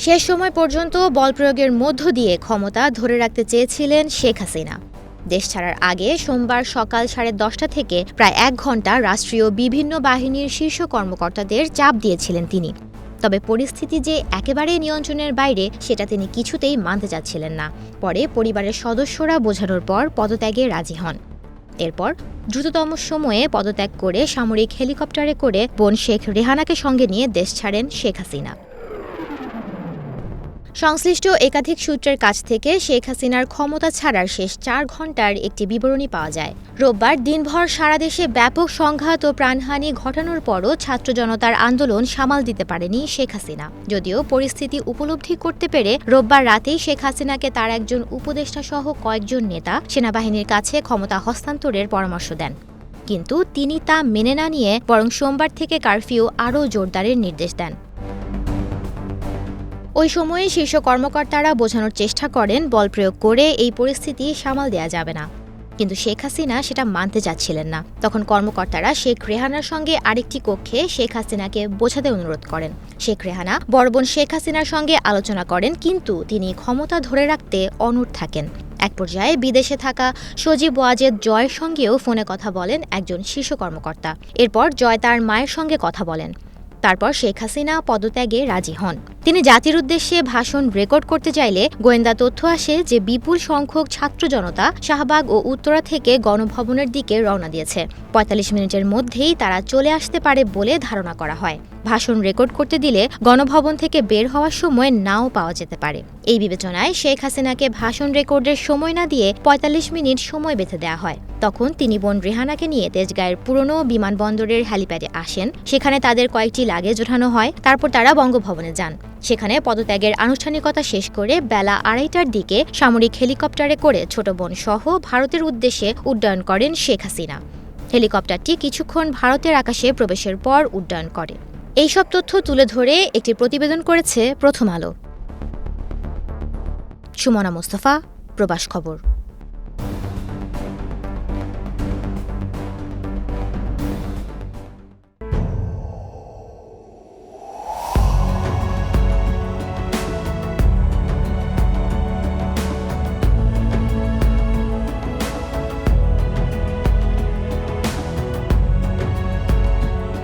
শেষ সময় পর্যন্ত বল প্রয়োগের মধ্য দিয়ে ক্ষমতা ধরে রাখতে চেয়েছিলেন শেখ হাসিনা। দেশ ছাড়ার আগে সোমবার সকাল সাড়ে দশটা থেকে প্রায় এক ঘণ্টা রাষ্ট্রীয় বিভিন্ন বাহিনীর শীর্ষ কর্মকর্তাদের চাপ দিয়েছিলেন তিনি। তবে পরিস্থিতি যে একেবারে নিয়ন্ত্রণের বাইরে, সেটা তিনি কিছুতেই মানতে চাচ্ছিলেন না। পরে পরিবারের সদস্যরা বোঝানোর পর পদত্যাগে রাজি হন। এরপর দ্রুততম সময়ে পদত্যাগ করে সামরিক হেলিকপ্টারে করে বোন শেখ রেহানাকে সঙ্গে নিয়ে দেশ ছাড়েন শেখ হাসিনা। সংশ্লিষ্ট একাধিক সূত্রের কাছ থেকে শেখ হাসিনার ক্ষমতা ছাড়ার শেষ চার ঘণ্টার একটি বিবরণী পাওয়া যায়। রোববার দিনভর সারা দেশে ব্যাপক সংঘাত ও প্রাণহানি ঘটানোর পরও ছাত্র জনতার আন্দোলন সামাল দিতে পারেনি শেখ হাসিনা। যদিও পরিস্থিতি উপলব্ধি করতে পেরে রোববার রাতেই শেখ হাসিনাকে তার একজন উপদেষ্টা সহ কয়েকজন নেতা সেনাবাহিনীর কাছে ক্ষমতা হস্তান্তরের পরামর্শ দেন। কিন্তু তিনি তা মেনে না নিয়ে বরং সোমবার থেকে কারফিউ আরও জোরদারের নির্দেশ দেন। ওই সময়ে শীর্ষ কর্মকর্তারা বোঝানোর চেষ্টা করেন বল প্রয়োগ করে এই পরিস্থিতি সামাল দেওয়া যাবে না। কিন্তু শেখ হাসিনা সেটা মানতে চাচ্ছিলেন না। তখন কর্মকর্তারা শেখ রেহানার সঙ্গে আরেকটি কক্ষে শেখ হাসিনাকে বোঝাতে অনুরোধ করেন। শেখ রেহানা বড়বোন শেখ হাসিনার সঙ্গে আলোচনা করেন, কিন্তু তিনি ক্ষমতা ধরে রাখতে অনড় থাকেন। এক পর্যায়ে বিদেশে থাকা সজীব ওয়াজেদ জয়ের সঙ্গেও ফোনে কথা বলেন একজন শীর্ষ কর্মকর্তা। এরপর জয় তার মায়ের সঙ্গে কথা বলেন। তারপর শেখ হাসিনা পদত্যাগে রাজি হন। তিনি জাতির উদ্দেশ্যে ভাষণ রেকর্ড করতে চাইলে গোয়েন্দা তথ্য আসে যে বিপুল সংখ্যক ছাত্র জনতা শাহবাগ ও উত্তরা থেকে গণভবনের দিকে রওনা দিয়েছে। পঁয়তাল্লিশ মিনিটের মধ্যেই তারা চলে আসতে পারে বলে ধারণা করা হয়। ভাষণ রেকর্ড করতে দিলে গণভবন থেকে বের হওয়ার সময় নাও পাওয়া যেতে পারে। এই বিবেচনায় শেখ হাসিনাকে ভাষণ রেকর্ডের সময় না দিয়ে পঁয়তাল্লিশ মিনিট সময় বেঁধে দেওয়া হয়। তখন তিনি বোন রেহানাকে নিয়ে তেজগাঁয়ের পুরনো বিমানবন্দরের হ্যালিপ্যাডে আসেন। সেখানে তাদের কয়েকটি লাগেজ ওঠানো হয়। তারপর তারা বঙ্গভবনে যান। সেখানে পদত্যাগের আনুষ্ঠানিকতা শেষ করে বেলা আড়াইটার দিকে সামরিক হেলিকপ্টারে করে ছোট বোন সহ ভারতের উদ্দেশ্যে উড্ডয়ন করেন শেখ হাসিনা। হেলিকপ্টারটি কিছুক্ষণ ভারতের আকাশে প্রবেশের পর উড্ডয়ন করে। এইসব তথ্য তুলে ধরে একটি প্রতিবেদন করেছে প্রথম আলো। সুমনা মোস্তফা প্রবাস খবর।